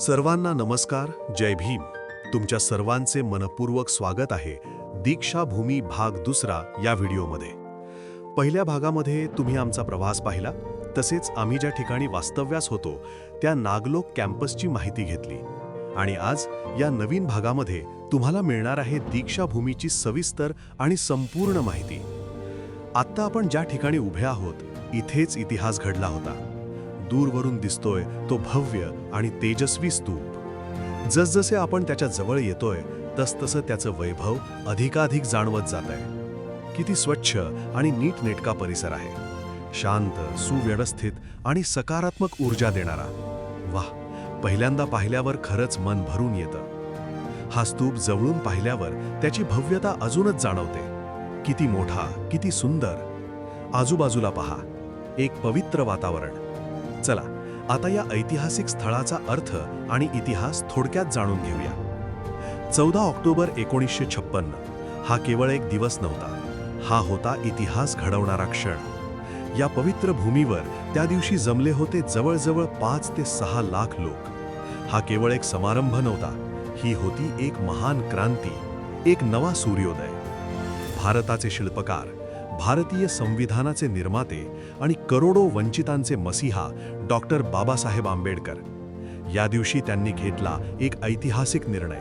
सर्वांना नमस्कार जय भीम. तुमच्या सर्वांचे मनपूर्वक स्वागत आहे दीक्षाभूमी भाग दुसरा या व्हिडिओमध्ये. पहिल्या भागामध्ये तुम्ही आमचा प्रवास पाहिला तसेच आम्ही ज्या ठिकाणी वास्तव्यास होतो त्या नागलोक कॅम्पसची माहिती घेतली. आणि आज या नवीन भागामध्ये तुम्हाला मिळणार आहे दीक्षाभूमीची सविस्तर आणि संपूर्ण माहिती. आत्ता आपण ज्या ठिकाणी उभे आहोत इथेच इतिहास घडला होता. दूरवरून दिसतोय तो भव्य आणि तेजस्वी स्तूप. जसजसे आपण त्याच्याजवळ येतोय तसतसं त्याचं वैभव अधिकाधिक जाणवत जात आहे किती स्वच्छ आणि नीटनेटका परिसर आहे. शांत सुव्यवस्थित आणि सकारात्मक ऊर्जा देणारा. वाह! पहिल्यांदा पाहिल्यावर खरंच मन भरून येतं. हा स्तूप जवळून पाहिल्यावर त्याची भव्यता अजूनच जाणवते. किती मोठा किती सुंदर. आजूबाजूला पहा. एक पवित्र वातावरण. चला आता या ऐतिहासिक स्थळाचा अर्थ आणि इतिहास थोडक्यात जाणून घेऊया. चौदा ऑक्टोबर एकोणीसशे छप्पन्न हा केवळ एक दिवस नव्हता. हा होता इतिहास घडवणारा क्षण. या पवित्र भूमीवर त्या दिवशी जमले होते जवळजवळ पाच ते सहा लाख लोक. हा केवळ एक समारंभ नव्हता ही होती एक महान क्रांती एक नवा सूर्योदय. भारताचे शिल्पकार भारतीय संविधानाचे निर्माते आणि करोडो वंचितांचे मसीहा डॉक्टर बाबासाहेब आंबेडकर. या दिवशी त्यांनी घेतला एक ऐतिहासिक निर्णय.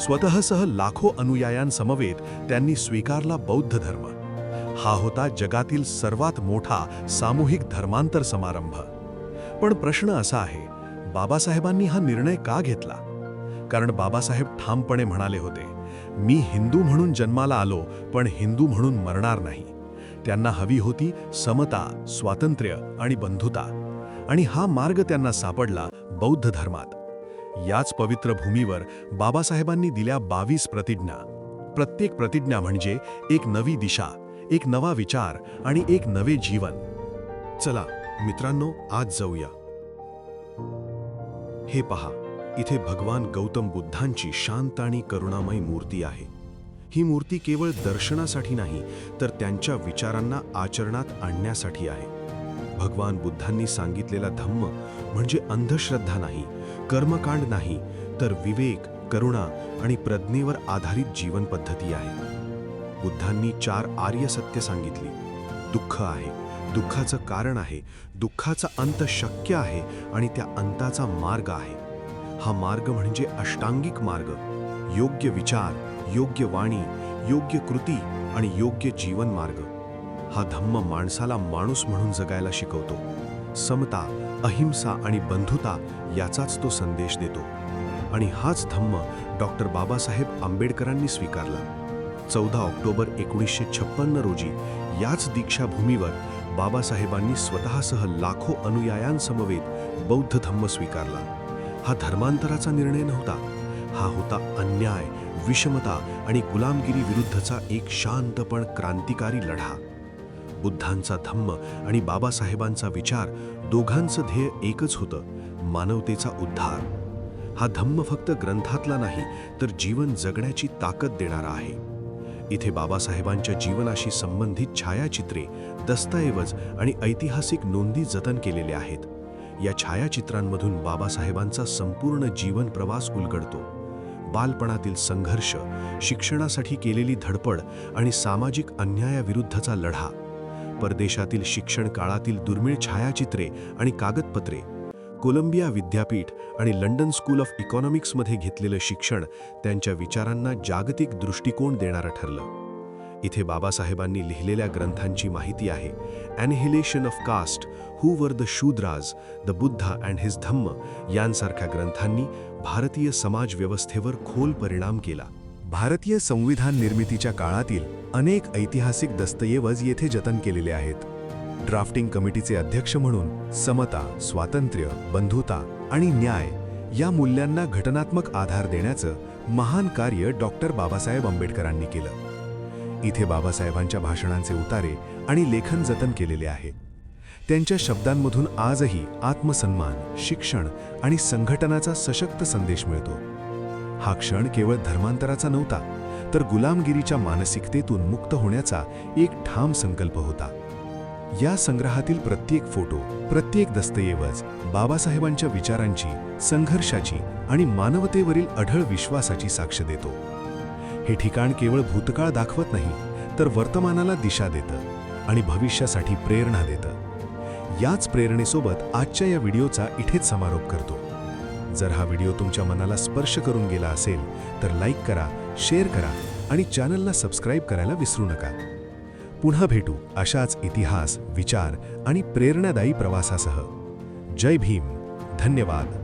स्वतःसह लाखो अनुयायांसमवेत त्यांनी स्वीकारला बौद्ध धर्म. हा होता जगातील सर्वात मोठा सामूहिक धर्मांतर समारंभ. पण प्रश्न असा आहे बाबासाहेबांनी हा निर्णय का घेतला? कारण बाबासाहेब ठामपणे म्हणाले होते मी हिंदू म्हणून जन्माला आलो पण हिंदू म्हणून मरणार नाही. त्यांना हवी होती समता स्वातंत्र्य आणि बंधुता. आणि हा मार्ग त्यांना सापडला बौद्ध धर्मात. याच पवित्र भूमीवर बाबासाहेबांनी दिल्या बावीस प्रतिज्ञा. प्रत्येक प्रतिज्ञा म्हणजे एक नवी दिशा एक नवा विचार आणि एक नवे जीवन. चला मित्रांनो आज जाऊया. हे पहा इथे भगवान गौतम बुद्धांची शांत आणि करुणामय मूर्ती आहे. ही मूर्ती केवळ दर्शनासाठी नाही तर त्यांच्या विचारांना आचरणात आणण्यासाठी आहे. भगवान बुद्धांनी सांगितलेला धम्म म्हणजे अंधश्रद्धा नाही कर्मकांड नाही तर विवेक करुणा आणि प्रज्ञेवर आधारित जीवन पद्धती आहे. बुद्धांनी चार आर्य सत्य सांगितली. दुःख आहे दुःखाचं कारण आहे दुःखाचा अंत शक्य आहे आणि त्या अंताचा मार्ग आहे. हा मार्ग म्हणजे अष्टांगिक मार्ग योग्य विचार योग्य वाणी योग्य कृती आणि योग्य जीवन मार्ग हा धम्म माणसाला माणूस म्हणून जगायला शिकवतो. समता अहिंसा आणि बंधुता याचाच तो संदेश देतो. आणि हाच धम्म डॉक्टर बाबासाहेब आंबेडकरांनी स्वीकारला. चौदा ऑक्टोबर एकोणीसशे छप्पन्न रोजी याच दीक्षाभूमीवर बाबासाहेबांनी स्वतःसह लाखो अनुयायांसमवेत बौद्ध धम्म स्वीकारला. हा धर्मांतराचा निर्णय नव्हता. हा होता अन्याय विषमता आणि गुलामगिरी विरुद्धचा एक शांत पण क्रांतिकारी लढा. बुद्धांचा धम्म आणि बाबासाहेबांचा विचार दोघांचं ध्येय एकच होतं मानवतेचा उद्धार. हा धम्म फक्त ग्रंथातला नाही तर जीवन जगण्याची ताकद देणारा आहे. इथे बाबासाहेबांच्या जीवनाशी संबंधित छायाचित्रे दस्तऐवज आणि ऐतिहासिक नोंदी जतन केलेल्या आहेत. या छायाचित्रांमधून बाबासाहेबांचा संपूर्ण जीवन प्रवास उलगडतो. बालपणातील संघर्ष शिक्षणासाठी केलेली धडपड आणि सामाजिक अन्यायाविरुद्धचा लढा. परदेशातील शिक्षण काळातील दुर्मिळ छायाचित्रे आणि कागदपत्रे कोलंबिया विद्यापीठ आणि लंडन स्कूल ऑफ इकॉनॉमिक्समध्ये घेतलेलं शिक्षण त्यांच्या विचारांना जागतिक दृष्टिकोन देणारं ठरलं. इथे बाबासाहेबांनी लिहिलेल्या ग्रंथांची माहिती आहे ॲनिहिलेशन of caste who were the Shudras the Buddha and his Dhamma यांसारख्या ग्रंथांनी भारतीय समाज व्यवस्थेवर खोल परिणाम केला. भारतीय संविधान निर्मितीच्या काळातील अनेक ऐतिहासिक दस्तऐवज येथे जतन केलेले आहेत. ड्राफ्टिंग कमिटीचे अध्यक्ष म्हणून समता स्वातंत्र्य बंधुता आणि न्याय या मूल्यांना घटनात्मक आधार देण्याचं महान कार्य डॉक्टर बाबासाहेब आंबेडकरांनी केलं. इथे बाबासाहेबांच्या भाषणांचे उतारे आणि लेखन जतन केलेले आहे. त्यांच्या शब्दांमधून आजही आत्मसन्मान शिक्षण आणि संघटनाचा सशक्त संदेश मिळतो. हा क्षण केवळ धर्मांतराचा नव्हता तर गुलामगिरीच्या मानसिकतेतून मुक्त होण्याचा एक ठाम संकल्प होता. या संग्रहातील प्रत्येक फोटो प्रत्येक दस्तऐवज बाबासाहेबांच्या विचारांची संघर्षाची आणि मानवतेवरील अढळ विश्वासाची साक्ष देतो. हे ठिकाण केवळ भूतकाळ दाखवत नाही तर वर्तमानाला दिशा देतं आणि भविष्यासाठी प्रेरणा देतं. याच प्रेरणेसोबत आजच्या या व्हिडिओचा इथेच समारोप करतो. जर हा व्हिडिओ तुमच्या मनाला स्पर्श करून गेला असेल तर लाईक करा शेअर करा आणि चॅनलला सबस्क्राईब करायला विसरू नका. पुन्हा भेटू अशाच इतिहास विचार आणि प्रेरणादायी प्रवासासह. जय भीम. धन्यवाद.